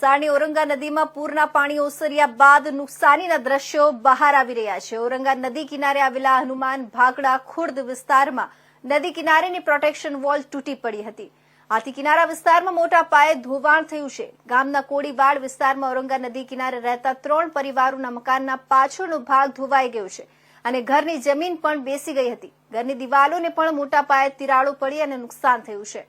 સારણી ઔરંગા નદીમાં પૂરના પાણી ઓસર્યા બાદ નુકસાનીના દ્રશ્યો બહાર આવી રહ્યા છે. ઔરંગા નદી કિનારે આવેલા હનુમાન ભાગડા ખુર્દ વિસ્તારમાં નદી કિનારેની પ્રોટેક્શન વોલ તૂટી પડી હતી. આથી કિનારા વિસ્તારમાં મોટા પાયે ધોવાણ થયું છે. ગામના કોડીવાડ વિસ્તારમાં ઔરંગા નદી કિનારે રહેતા ત્રણ પરિવારોના મકાનના પાછળનો ભાગ ધોવાઈ ગયો છે અને ઘરની જમીન પણ બેસી ગઈ હતી. ઘરની દિવાલોને પણ મોટા પાયે તિરાડો પડી અને નુકસાન થયું છે.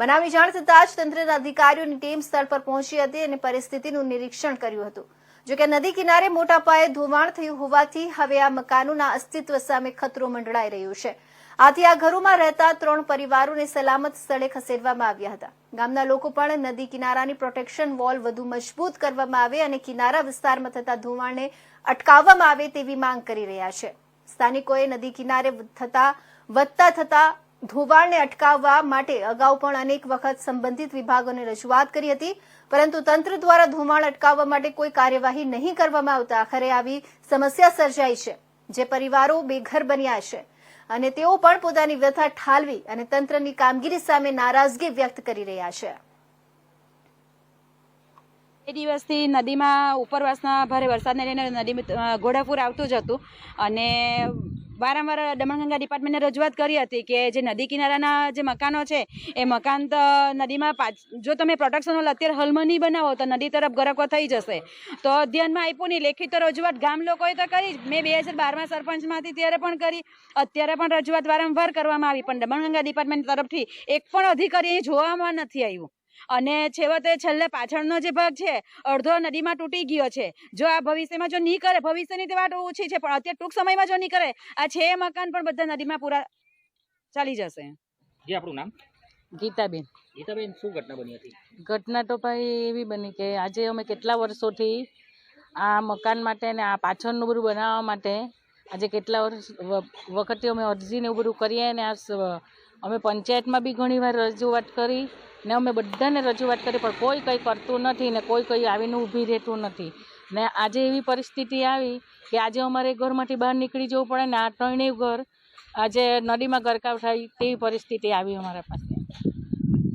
બનાવની જાણ થતાં જ તંત્રના અધિકારીઓની ટીમ સ્થળ પર પહોંચી હતી અને પરિસ્થિતિનું નિરીક્ષણ કર્યું હતું. જોકે નદી કિનારે મોટા પાયે ધોવાણ થયું હોવાથી હવે આ મકાનોના અસ્તિત્વ સામે ખતરો મંડળાઈ રહ્યો છે. આથી આ ઘરોમાં રહેતા ત્રણ પરિવારોને સલામત સ્થળે ખસેડવામાં આવ્યા હતા. ગામના લોકો પણ નદી કિનારાની પ્રોટેક્શન વોલ વધુ મજબૂત કરવામાં આવે અને કિનારા વિસ્તારમાં થતા ધોવાણને અટકાવવામાં આવે તેવી માંગ કરી રહ્યા છે. સ્થાનિકોએ નદી કિનારે થતા, વધતા થતા ધોવાણને અટકાવવા માટે અગાઉ પણ અનેક વખત સંબંધિત વિભાગોને રજૂઆત કરી હતી, પરંતુ તંત્ર દ્વારા ધોવાણ અટકાવવા માટે કોઈ કાર્યવાહી નહીં કરવામાં આવતા આખરે આવી સમસ્યા સર્જાઈ છે, જે પરિવારો બેઘર બન્યા છે. અને તેઓ પણ પોતાની વ્યથા ઠાલવી અને તંત્રની કામગીરી સામે નારાજગી વ્યક્ત કરી રહ્યા છે. એ દિવસથી નદીમાં ઉપરવાસના ભારે વરસાદને લઈને નદી ઘોડાપુર આવતું જ હતું. અને વારંવાર દમણગંગા ડિપાર્ટમેન્ટને રજૂઆત કરી હતી કે જે નદી કિનારાના જે મકાનો છે, એ મકાન તો નદીમાં પાછ જો તમે પ્રોટેક્શન હોલ અત્યારે હલમાં નહીં બનાવો તો નદી તરફ ગરકો થઈ જશે. તો ધ્યાનમાં આપ્યું નહીં, લેખિત રજૂઆત ગામ લોકોએ તો કરી. મેં બે હજાર બારમાં સરપંચમાંથી ત્યારે પણ કરી, અત્યારે પણ રજૂઆત વારંવાર કરવામાં આવી. પણ દમણગંગા ડિપાર્ટમેન્ટ તરફથી એક પણ અધિકારી જોવામાં નથી આવ્યું. અને છેવટે છેલ્લે પાછળનો જે ભાગ છે અડધો નદીમાં તૂટી ગયો છે. જો આ ભવિષ્યમાં જો નહીં કરે ભવિષ્યની તો વાત ઓછી છે પણ અત્યારે ટૂંક સમયમાં જો નહીં કરે આ છે મકાન પણ બધા નદીમાં પૂરા ચાલી જશે. જે આપણું નામ? ગીતાબેન. ગીતાબેન શું ઘટના બની હતી? ઘટના તો ભાઈ એવી બની કે આજે અમે કેટલા વર્ષોથી આ મકાન માટે ને આ પાછળનું બધું બનાવવા માટે આજે કેટલા વર્ષ વખતે અમે અરજીને એવું બધું કરીએ અને આ અમે પંચાયતમાં બી ઘણીવાર રજૂઆત કરી ને અમે બધાને રજૂઆત કરી પણ કોઈ કંઈ કરતું નથી ને કોઈ કંઈ આવીને ઊભી રહેતું નથી. ને આજે એવી પરિસ્થિતિ આવી કે આજે અમારે ઘરમાંથી બહાર નીકળી જવું પડે ને આ ત્રણેય ઘર આજે નદીમાં ગરકાવ થાય તેવી પરિસ્થિતિ આવી અમારા પાસે.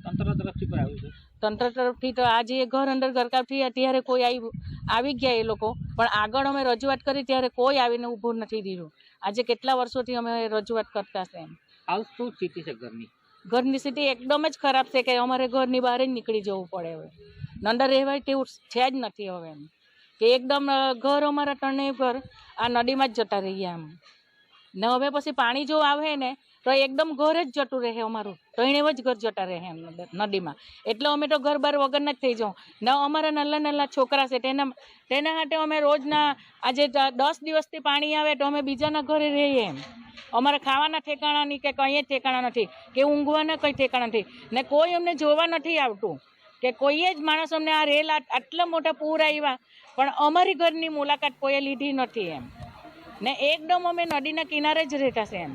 તંત્ર તરફથી પણ આવ્યું છે? તંત્ર તરફથી તો આજે એ ઘર અંદર ગરકાવ થયા ત્યારે કોઈ આવી આવી ગયા એ લોકો પણ આગળ અમે રજૂઆત કરી ત્યારે કોઈ આવીને ઊભું નથી દીધું આજે કેટલા વર્ષોથી અમે રજૂઆત કરતા છે એમ. શું સ્થિતિ છે ઘરની? ઘરની સ્થિતિ એકદમ જ ખરાબ છે કે અમારે ઘરની બહાર જ નીકળી જવું પડે હવે. નંદર રહેવાય તેવું છે જ નથી હવે એમ. કે એકદમ ઘર અમારા ત્રણેય ઘર આ નદીમાં જ જતા રહીએ એમ. ને હવે પછી પાણી જો આવે ને, તો એકદમ ઘર જ જતું રહે અમારું. ત્રણેય જ ઘર જતા રહે એમ નદીમાં. એટલે અમે તો ઘર બાર વગરના જ થઈ જાઉં ને અમારા નલ્લા નલ્લા છોકરા છે, તેના તેના માટે અમે રોજના આજે દસ દિવસથી પાણી આવે તો અમે બીજાના ઘરે રહીએ એમ. અમારે ખાવાના ઠેકાણા નહીં કે કંઈ જ ઠેકાણા નથી, કે ઊંઘવાના કંઈ ઠેકાણા નથી. ને કોઈ અમને જોવા નથી આવતું કે કોઈએ જ માણસ અમને આ રેલ આટલા મોટા પૂર આવ્યા પણ અમારી ઘરની મુલાકાત કોઈએ લીધી નથી એમ. ને એકદમ અમે નદીના કિનારે જ રહેતા છે એમ.